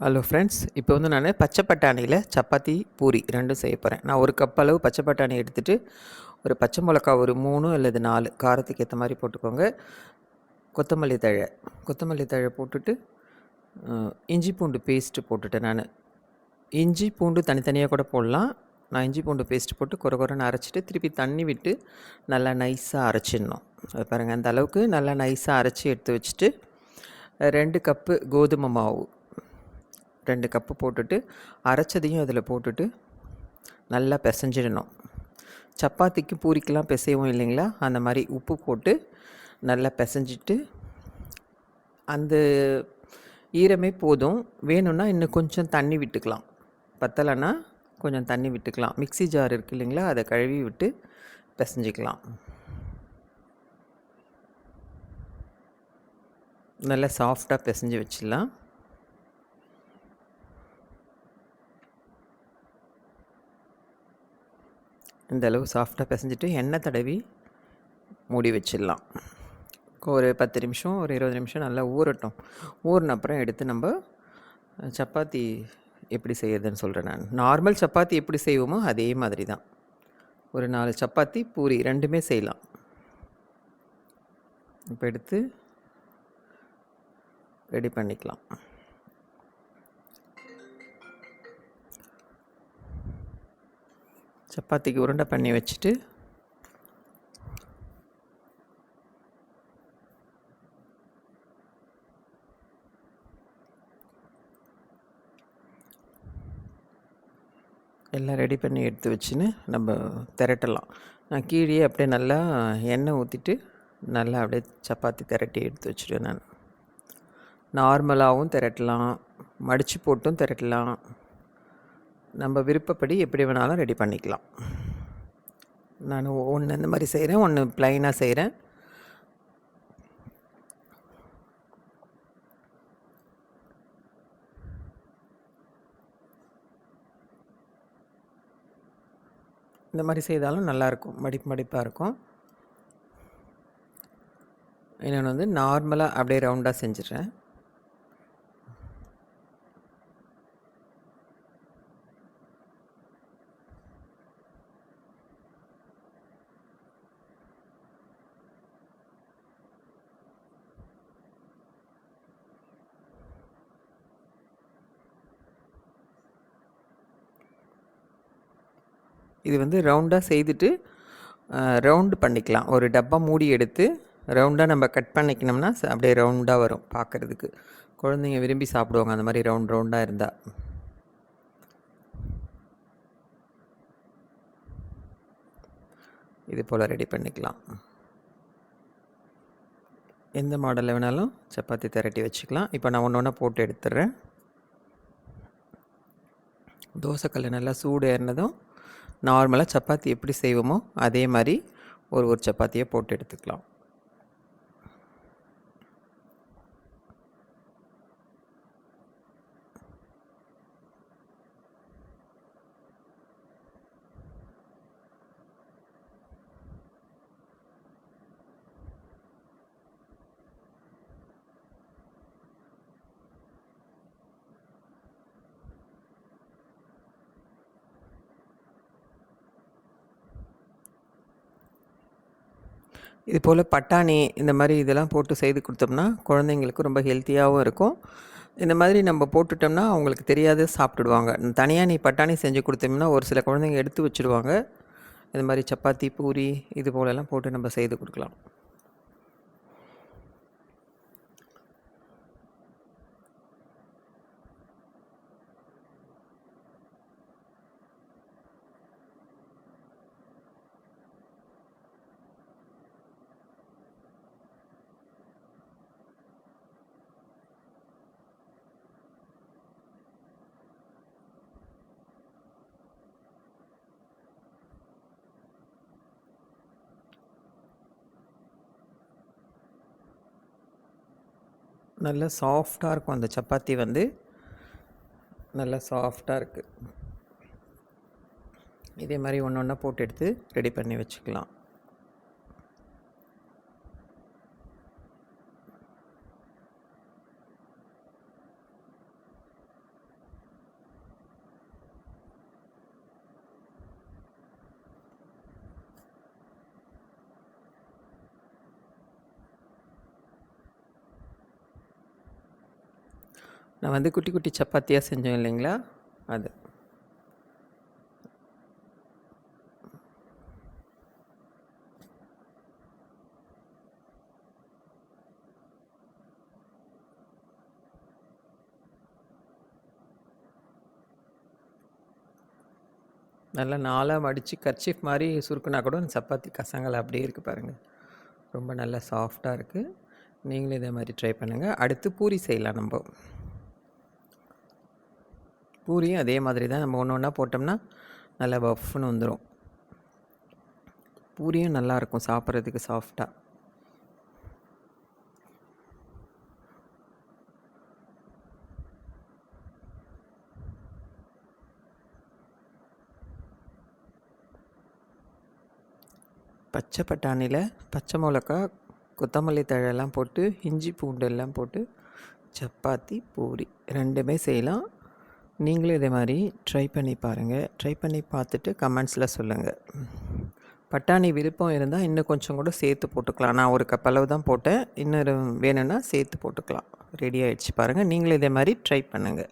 Hello friends இப்போ வந்து நான் பச்சை பட்டாணியில் சப்பாத்தி பூரி ரெண்டும் செய்ய போகிறேன் நான் ஒரு கப் அளவு பச்சை பட்டாணி எடுத்துகிட்டு ஒரு பச்சை மிளகா ஒரு மூணு அல்லது நாலு காரத்துக்கு ஏற்ற மாதிரி போட்டுக்கோங்க. கொத்தமல்லி தழை கொத்தமல்லி தழை போட்டுட்டு இஞ்சி பூண்டு பேஸ்ட்டு போட்டுட்டேன் நான். இஞ்சி பூண்டு தனித்தனியாக கூட போடலாம். நான் இஞ்சி பூண்டு பேஸ்ட் போட்டு குறை குறைன்னு அரைச்சிட்டு திருப்பி தண்ணி விட்டு நல்லா நைஸாக அரைச்சிடணும். அது பாருங்கள் அந்த அளவுக்கு நல்லா நைஸாக அரைச்சி எடுத்து வச்சுட்டு ரெண்டு கப்பு கோதுமை மாவு ரெண்டு கப்பு போட்டுட்டு அரைச்சதையும் அதில் போட்டுட்டு நல்லா பிசைஞ்சிடணும். சப்பாத்திக்கு பூரிக்கெலாம் பிசைவோம் இல்லைங்களா? அந்த மாதிரி உப்பு போட்டு நல்லா பிசைஞ்சிட்டு அந்த ஈரமே போதும். வேணும்னா இன்னும் கொஞ்சம் தண்ணி விட்டுக்கலாம். பத்தலைன்னா கொஞ்சம் தண்ணி விட்டுக்கலாம். மிக்ஸி ஜார் இருக்கு இல்லைங்களா? அதை கழுவி விட்டு பிசைஞ்சிக்கலாம். நல்லா சாஃப்டாக பிசைஞ்சு வச்சிடலாம். இந்த அளவு சாஃப்டாக பிசைஞ்சிட்டு எண்ணெய் தடவி மூடி வச்சிடலாம். ஒரு பத்து நிமிஷம் ஒரு இருபது நிமிஷம் நல்லா ஊறட்டும். ஊறின அப்புறம் எடுத்து நம்ம சப்பாத்தி எப்படி செய்யறதுன்னு சொல்கிறேன் நான். நார்மல் சப்பாத்தி எப்படி செய்வோமோ அதே மாதிரி தான். ஒரு நாலு சப்பாத்தி பூரி ரெண்டுமே செய்யலாம். இப்போ எடுத்து ரெடி பண்ணிக்கலாம். சப்பாத்திக்கு உருண்டை பண்ணி வச்சுட்டு எல்லாம் ரெடி பண்ணி எடுத்து வச்சுன்னு நம்ம திரட்டலாம். நான் கீழே அப்படியே நல்லா எண்ணெய் ஊற்றிட்டு நல்லா அப்படியே சப்பாத்தி திரட்டி எடுத்து வச்சுருவேன் நான். நார்மலாகவும் திரட்டலாம். மடித்து போட்டும் திரட்டலாம். நம்ம விருப்பப்படி எப்படி வேணாலும் ரெடி பண்ணிக்கலாம். நான் ஒன்று இந்த மாதிரி செய்கிறேன் ஒன்று ப்ளைனாக செய்கிறேன் இந்த மாதிரி செய்தாலும் நல்லாயிருக்கும் மடிப்பு மடிப்பாக இருக்கும். இன்னொன்று வந்து நார்மலாக அப்படியே ரவுண்டாக செஞ்சிடுறேன். இது வந்து ரவுண்டாக செய்துட்டு ரவுண்டு பண்ணிக்கலாம். ஒரு டப்பா மூடி எடுத்து ரவுண்டாக நம்ம கட் பண்ணிக்கணும்னா அப்படியே ரவுண்டாக வரும் பார்க்குறதுக்கு குழந்தைங்க விரும்பி சாப்பிடுவாங்க அந்த மாதிரி ரவுண்ட் ரவுண்டாக இருந்தால் இது போல் ரெடி பண்ணிக்கலாம். எந்த மாடலில் வேணாலும் சப்பாத்தி திரட்டி வச்சுக்கலாம். இப்போ நான் ஒன்று ஒன்றா போட்டு எடுத்துடுறேன் தோசைக்கல் நல்லா சூடு ஏறினதும் நார்மலாக சப்பாத்தி எப்படி செய்வோமோ அதே மாதிரி ஒரு ஒரு சப்பாத்தியை போட்டு எடுத்துக்கலாம். இது போல் பட்டாணி இந்த மாதிரி இதெல்லாம் போட்டு செய்து கொடுத்தோம்னா குழந்தைங்களுக்கு ரொம்ப ஹெல்த்தியாகவும் இருக்கும். இந்த மாதிரி நம்ம போட்டுட்டோம்னா அவங்களுக்கு தெரியாது சாப்பிட்டுடுவாங்க. தனியாக நீ பட்டாணி செஞ்சு கொடுத்தோம்னா ஒரு சில குழந்தைங்க எடுத்து வச்சுடுவாங்க இந்த மாதிரி சப்பாத்தி பூரி இது போலெல்லாம் போட்டு நம்ம செய்து கொடுக்கலாம். நல்ல சாஃப்டாக இருக்கும். அந்த சப்பாத்தி வந்து நல்லா சாஃப்டாக இருக்குது இதே மாதிரி ஒன்று ஒன்றா போட்டு எடுத்து ரெடி பண்ணி வச்சுக்கலாம். நான் வந்து குட்டி குட்டி சப்பாத்தியாக செஞ்சோம் இல்லைங்களா? அது. நல்லா நாலாக மடித்து கர்ச்சிஃப் மாதிரி சுருக்குனா கூட அந்த சப்பாத்தி கசங்கள் அப்படியே இருக்குது பாருங்கள் ரொம்ப நல்லா சாஃப்டாக இருக்குது நீங்களும் இதே மாதிரி ட்ரை பண்ணுங்கள் அடுத்து பூரி செய்யலாம் நம்ம. பூரியும் அதே மாதிரி தான் நம்ம ஒன்று ஒன்றா போட்டோம்னா நல்லா பஃப்னு வந்துடும் பூரியும் நல்லாயிருக்கும் சாப்பிட்றதுக்கு சாஃப்டாக பச்சை பட்டாணியில் பச்சை மிளகா கொத்தமல்லி தழையெல்லாம் போட்டு இஞ்சி பூண்டு எல்லாம் போட்டு சப்பாத்தி பூரி ரெண்டுமே செய்யலாம். நீங்களும் இதே மாதிரி ட்ரை பண்ணி பாருங்கள் ட்ரை பண்ணி பார்த்துட்டு கமெண்ட்ஸில் சொல்லுங்கள் பட்டாணி விருப்பம் இருந்தால் இன்னும் கொஞ்சம் கூட சேர்த்து போட்டுக்கலாம். நான் ஒரு கப் அளவு தான் போட்டேன். இன்னொரு வேணும்னா சேர்த்து போட்டுக்கலாம். ரெடி ஆகிடுச்சு பாருங்கள் நீங்களும் இதே மாதிரி ட்ரை பண்ணுங்கள்